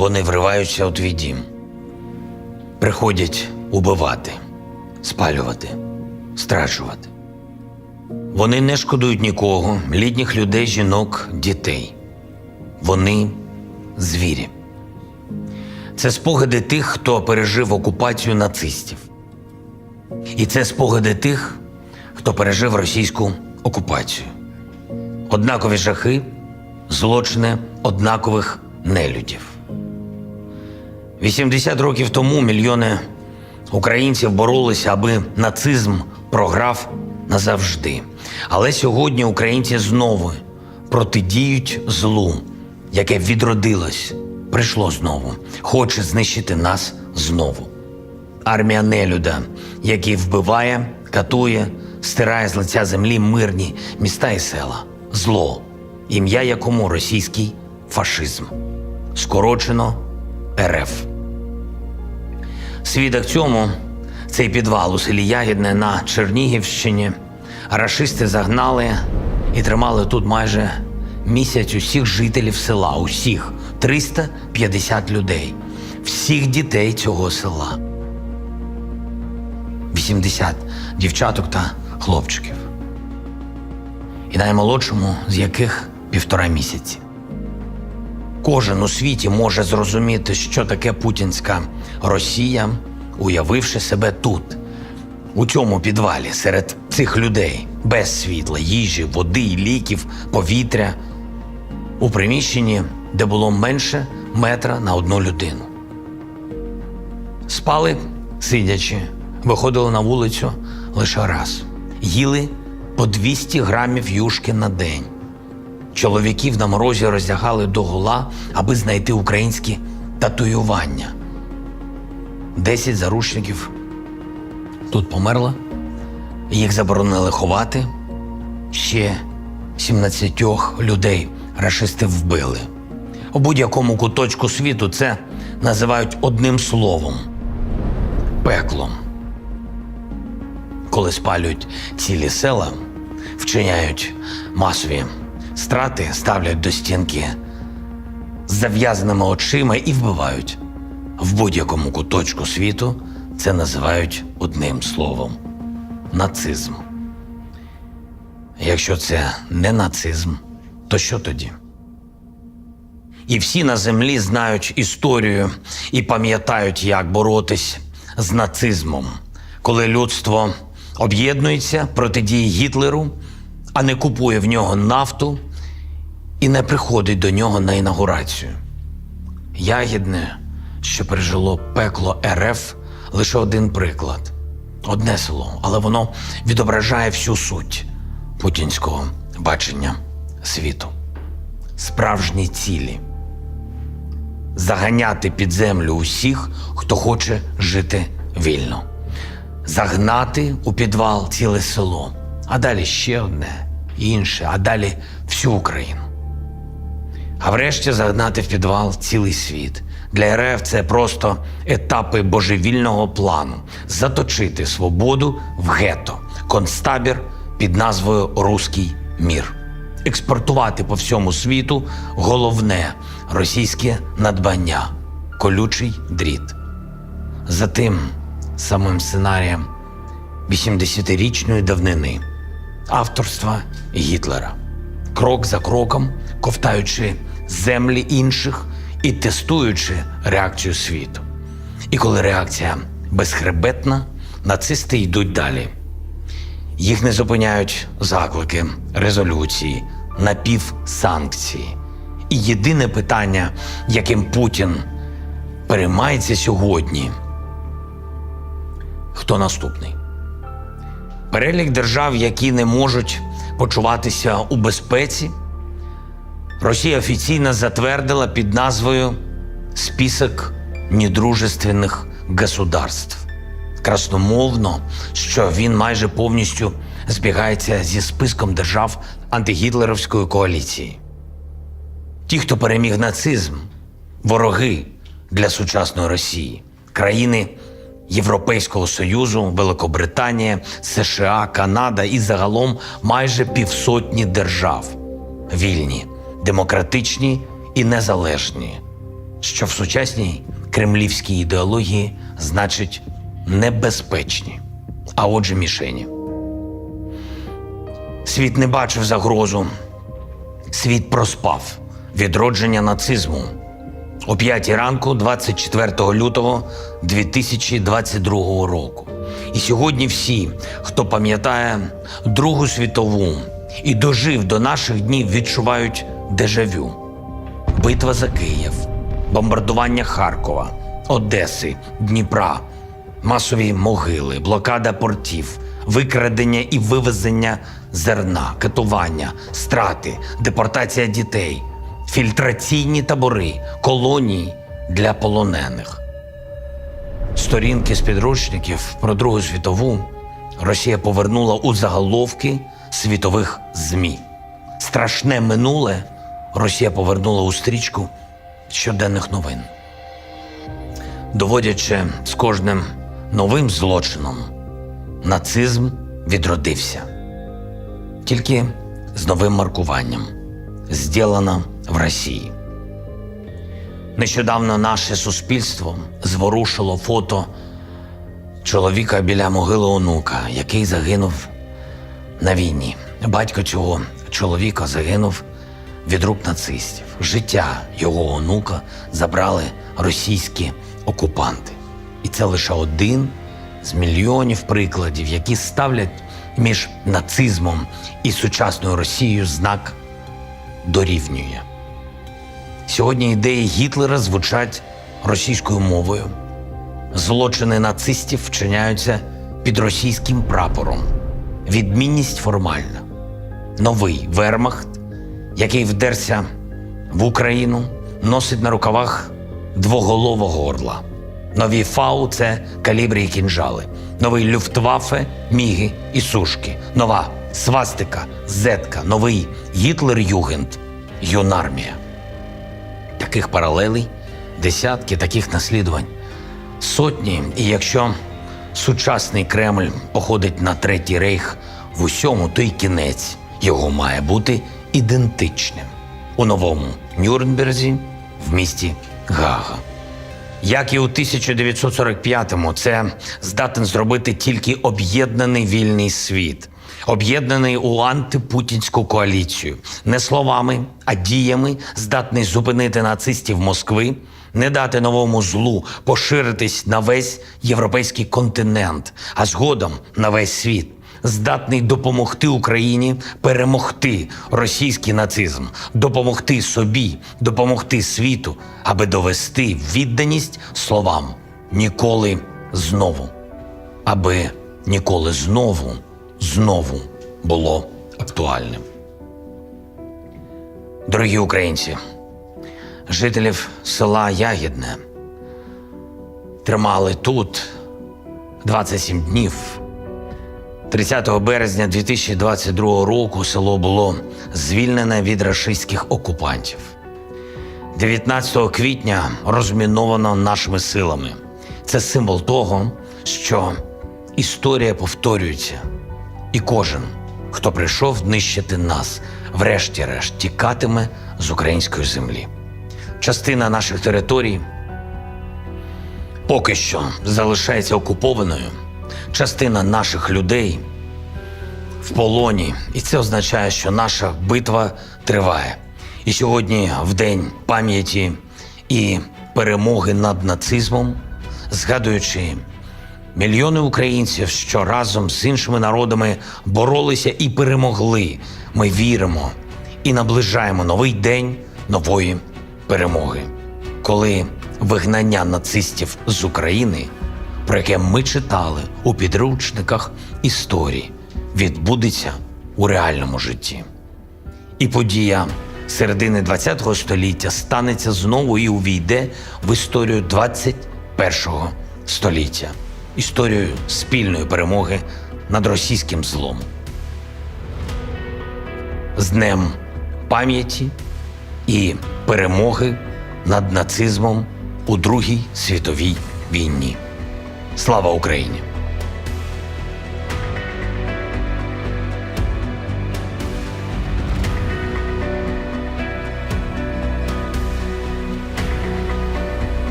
Вони вриваються у твій дім, приходять убивати, спалювати, страчувати. Вони не шкодують нікого, літніх людей, жінок, дітей. Вони звірі. Це спогади тих, хто пережив окупацію нацистів. І це спогади тих, хто пережив російську окупацію. Однакові жахи, злочини однакових нелюдів. 80 років тому мільйони українців боролися, аби нацизм програв назавжди. Але сьогодні українці знову протидіють злу, яке відродилось, прийшло знову, хоче знищити нас знову. Армія нелюда, який вбиває, катує, стирає з лиця землі мирні міста і села. Зло, ім'я якому російський фашизм. Скорочено РФ. Свідок цьому цей підвал у селі Ягідне на Чернігівщині. Рашисти загнали і тримали тут майже місяць усіх жителів села, усіх 350 людей, всіх дітей цього села. 80 дівчаток та хлопчиків. І наймолодшому, з яких півтора місяці. Кожен у світі може зрозуміти, що таке путінська Росія, уявивши себе тут, у цьому підвалі, серед цих людей, без світла, їжі, води, ліків, повітря, у приміщенні, де було менше метра на одну людину. Спали, сидячи, виходили на вулицю лише раз, їли по 200 грамів юшки на день. Чоловіків на морозі роздягали до гола, аби знайти українські татуювання. Десять заручників тут померло, їх заборонили ховати. Ще 17 людей рашисти вбили. У будь-якому куточку світу це називають одним словом пеклом. Коли спалюють цілі села, вчиняють масові страти, ставлять до стінки з зав'язаними очима і вбивають. В будь-якому куточку світу це називають одним словом нацизм. Якщо це не нацизм, то що тоді? І всі на землі знають історію і пам'ятають, як боротись з нацизмом, коли людство об'єднується протидії Гітлеру, а не купує в нього нафту і не приходить до нього на інаугурацію. Ягідне, що пережило пекло РФ, лише один приклад, одне село, але воно відображає всю суть путінського бачення світу, справжні цілі. Заганяти під землю усіх, хто хоче жити вільно, загнати у підвал ціле село, а далі ще одне, інше, а далі всю Україну. А врешті загнати в підвал цілий світ. Для РФ це просто етапи божевільного плану. Заточити свободу в гетто, концтабір під назвою Руський мір, експортувати по всьому світу головне російське надбання. Колючий дріт. За тим самим сценарієм 80-річної давнини авторства Гітлера. Крок за кроком, ковтаючи землі інших і тестуючи реакцію світу. І коли реакція безхребетна, нацисти йдуть далі. Їх не зупиняють заклики, резолюції, напівсанкції. І єдине питання, яким Путін переймається сьогодні: хто наступний? Перелік держав, які не можуть почуватися у безпеці, Росія офіційно затвердила під назвою Список недружественних государств. Красномовно, що він майже повністю збігається зі списком держав антигітлерівської коаліції. Ті, хто переміг нацизм, вороги для сучасної Росії, країни Європейського Союзу, Великобританія, США, Канада і загалом майже півсотні держав вільні, демократичні і незалежні. що в сучасній кремлівській ідеології значить небезпечні, а отже, мішені. Світ не бачив загрозу, світ проспав відродження нацизму. О 5 ранку, 24 лютого 2022 року. І сьогодні всі, хто пам'ятає Другу світову і дожив до наших днів, відчувають дежавю. Битва за Київ, бомбардування Харкова, Одеси, Дніпра, масові могили, блокада портів, викрадення і вивезення зерна, катування, страти, депортація дітей, фільтраційні табори, колонії для полонених. Сторінки з підручників про Другу світову Росія повернула у заголовки світових ЗМІ. Страшне минуле Росія повернула у стрічку щоденних новин, доводячи з кожним новим злочином, нацизм відродився. Тільки з новим маркуванням «Зділано в Росії. Нещодавно наше суспільство зворушило фото чоловіка біля могили онука, який загинув на війні. Батько цього чоловіка загинув від рук нацистів. Життя його онука забрали російські окупанти. І це лише один з мільйонів прикладів, які ставлять між нацизмом і сучасною Росією знак дорівнює. Сьогодні ідеї Гітлера звучать російською мовою. Злочини нацистів вчиняються під російським прапором. Відмінність формальна. Новий вермахт, який вдерся в Україну, носить на рукавах двоголового орла. Нові фау це калібри і кінжали. Новий люфтваффе, міги і сушки. Нова свастика, зетка, новий Гітлер-Югенд, юнармія. Таких паралелей, десятки таких наслідувань, сотні. І якщо сучасний Кремль походить на третій рейх в усьому, то й кінець його має бути ідентичним у новому Нюрнберзі в місті Гага. Як і у 1945-му, це здатен зробити тільки об'єднаний вільний світ, об'єднаний у антипутінську коаліцію, не словами, а діями, здатний зупинити нацистів Москви, не дати новому злу поширитись на весь європейський континент, а згодом на весь світ. Здатний допомогти Україні перемогти російський нацизм, допомогти собі, допомогти світу, аби довести відданість словам ніколи знову, аби ніколи знову, знову було актуальним. Дорогі українці, жителів села Ягідне тримали тут 27 днів. 30 березня 2022 року село було звільнене від рашистських окупантів. 19 квітня розміновано нашими силами. Це символ того, що історія повторюється, і кожен, хто прийшов нищити нас, врешті-решт тікатиме з української землі. Частина наших територій поки що залишається окупованою. Частина наших людей в полоні, і це означає, що наша битва триває. І сьогодні, в день пам'яті і перемоги над нацизмом, згадуючи мільйони українців, що разом з іншими народами боролися і перемогли, ми віримо і наближаємо новий день нової перемоги, коли вигнання нацистів з України, про яке ми читали у підручниках історії, відбудеться у реальному житті. І подія середини ХХ століття станеться знову і увійде в історію 21 століття, історію спільної перемоги над російським злом. З Днем пам'яті і перемоги над нацизмом у Другій світовій війні. Слава Україні!